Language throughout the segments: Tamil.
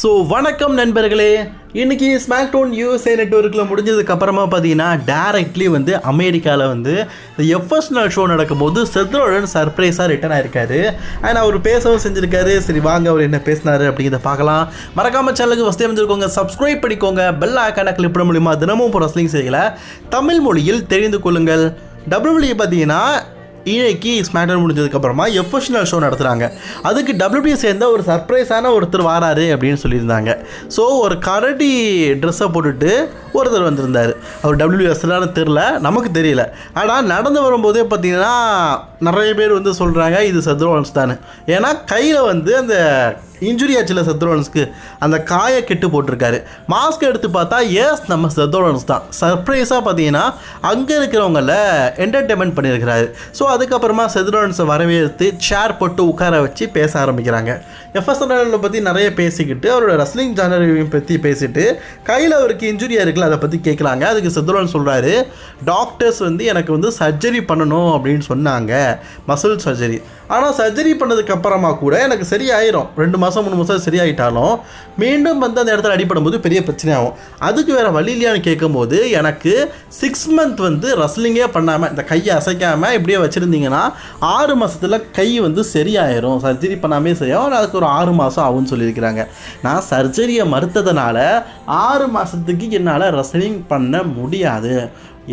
ஸோ வணக்கம் நண்பர்களே. இன்னைக்கு ஸ்மாக் டோன் யூஎஸ்ஏ நெட்ஒர்க்கில் முடிஞ்சதுக்கப்புறமா பார்த்தீங்கன்னா டேரக்ட்லி வந்து அமெரிக்காவில் வந்து இந்த எஃப்எஸ்னல் ஷோ நடக்கும்போது செத்ரோடன் சர்ப்ரைஸாக ரிட்டர்ன் ஆயிருக்காரு. அண்ட் அவர் பேசவும் செஞ்சிருக்காரு. சரி வாங்க அவர் என்ன பேசினாரு அப்படிங்கிறத பார்க்கலாம். மறக்காம சேனலுக்கு ஃபஸ்ட் அமைஞ்சிருக்கோங்க சப்ஸ்கிரைப் பண்ணிக்கோங்க. பெல் ஐக்கான கிளிக் பண்ண தினமும் இப்போ ரஸ்லிங் செய்யலை தமிழ் மொழியில் தெரிந்து கொள்ளுங்கள். டபிள்யூபிள்யூ பார்த்தீங்கன்னா இன்னைக்கு ஸ்மாக்டவுன் முடிஞ்சதுக்கப்புறமா எஃபோஷனல் ஷோ நடத்துகிறாங்க அதுக்கு டபிள்யூபிஎ சேர்ந்த ஒரு சர்ப்ரைஸான ஒருத்தர் வாராரு அப்படின்னு சொல்லியிருந்தாங்க. ஸோ ஒரு கரடி ட்ரெஸ்ஸை போட்டுட்டு ஒருத்தர் வந்திருந்தார். அவர் டபிள்யூஎஸ்லான்னு தெரில நமக்கு தெரியல. ஆனால் நடந்து வரும்போதே பார்த்தீங்கன்னா நிறைய பேர் வந்து சொல்கிறாங்க இது சத்ரோன்ஸ் தானே ஏன்னா கையில் வந்து அந்த இன்ஜுரி ஆச்சுல செத்ரோலன்ஸ்க்கு அந்த காயை கெட்டு போட்டிருக்காரு. மாஸ்க் எடுத்து பார்த்தா எஸ் நம்ம செத்ரோலன்ஸ் தான். சர்ப்ரைஸாக பார்த்தீங்கன்னா அங்கே இருக்கிறவங்கள என்டர்டெயின்மெண்ட் பண்ணியிருக்கிறாரு. ஸோ அதுக்கப்புறமா செத்ரோலன்ஸை வரவேற்று சேர் போட்டு உட்கார வச்சு பேச ஆரம்பிக்கிறாங்க. எஃப்எஸ்என்எல்ல பற்றி நிறைய பேசிக்கிட்டு அவரோட ரஸ்லிங் ஜானரையும் பற்றி பேசிட்டு கையில் அவருக்கு இன்ஜுரியாக இருக்குல்ல அதை பற்றி கேட்குறாங்க அதுக்கு செத்ரோலன் சொல்கிறாரு டாக்டர்ஸ் வந்து எனக்கு வந்து சர்ஜரி பண்ணணும் அப்படின்னு சொன்னாங்க. மசில் சர்ஜரி ஆனால் சர்ஜரி பண்ணதுக்கு அப்புறமா கூட எனக்கு சரியாயிரும். ரெண்டு மாதம் மாதம் மூணு மாதம் சரியாயிட்டாலும் மீண்டும் வந்து அந்த இடத்துல அடிப்படும் போது பெரிய பிரச்சனை ஆகும் அதுக்கு வேறு வழி இல்லையான்னு கேட்கும்போது எனக்கு சிக்ஸ் மந்த் வந்து ரஸ்லிங்கே பண்ணாமல் இந்த கையை அசைக்காமல் இப்படியே வச்சுருந்தீங்கன்னா ஆறு மாதத்தில் கை வந்து சரியாயிரும். சர்ஜரி பண்ணாமே சரியாகும் அதுக்கு ஒரு ஆறு மாதம் ஆகும்னு சொல்லியிருக்கிறாங்க. நான் சர்ஜரியை மறுத்ததுனால ஆறு மாதத்துக்கு என்னால் ரஸ்லிங் பண்ண முடியாது.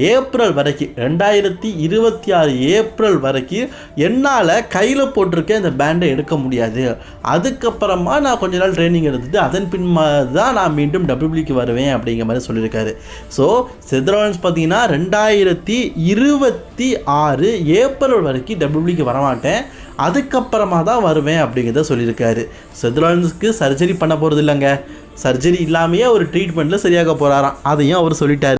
ஏப்ரல் வரைக்கும் ரெண்டாயிரத்தி இருபத்தி ஆறு ஏப்ரல் வரைக்கும் என்னால் கையில் போட்டிருக்க இந்த பேண்டை எடுக்க முடியாது. அதுக்கப்புறமா நான் கொஞ்ச நாள் ட்ரைனிங் எடுத்துட்டு அதன் பின்மா தான் நான் மீண்டும் டபிள்யூபிக்கு வருவேன் அப்படிங்கிற மாதிரி சொல்லியிருக்காரு. ஸோ செத்ரான்ஸ் பார்த்தீங்கன்னா ரெண்டாயிரத்தி இருபத்தி ஆறு ஏப்ரல் வரைக்கும் டபிள்யூபிக்கு வரமாட்டேன். அதுக்கப்புறமா தான் வருவேன் அப்படிங்கிறத சொல்லியிருக்காரு. செத்ரான்ஸ்க்கு சர்ஜரி பண்ண போகிறது இல்லைங்க. சர்ஜரி இல்லாமையே ஒரு ட்ரீட்மெண்ட்டில் சரியாக போகிறாராம் அதையும் அவர் சொல்லிட்டார்.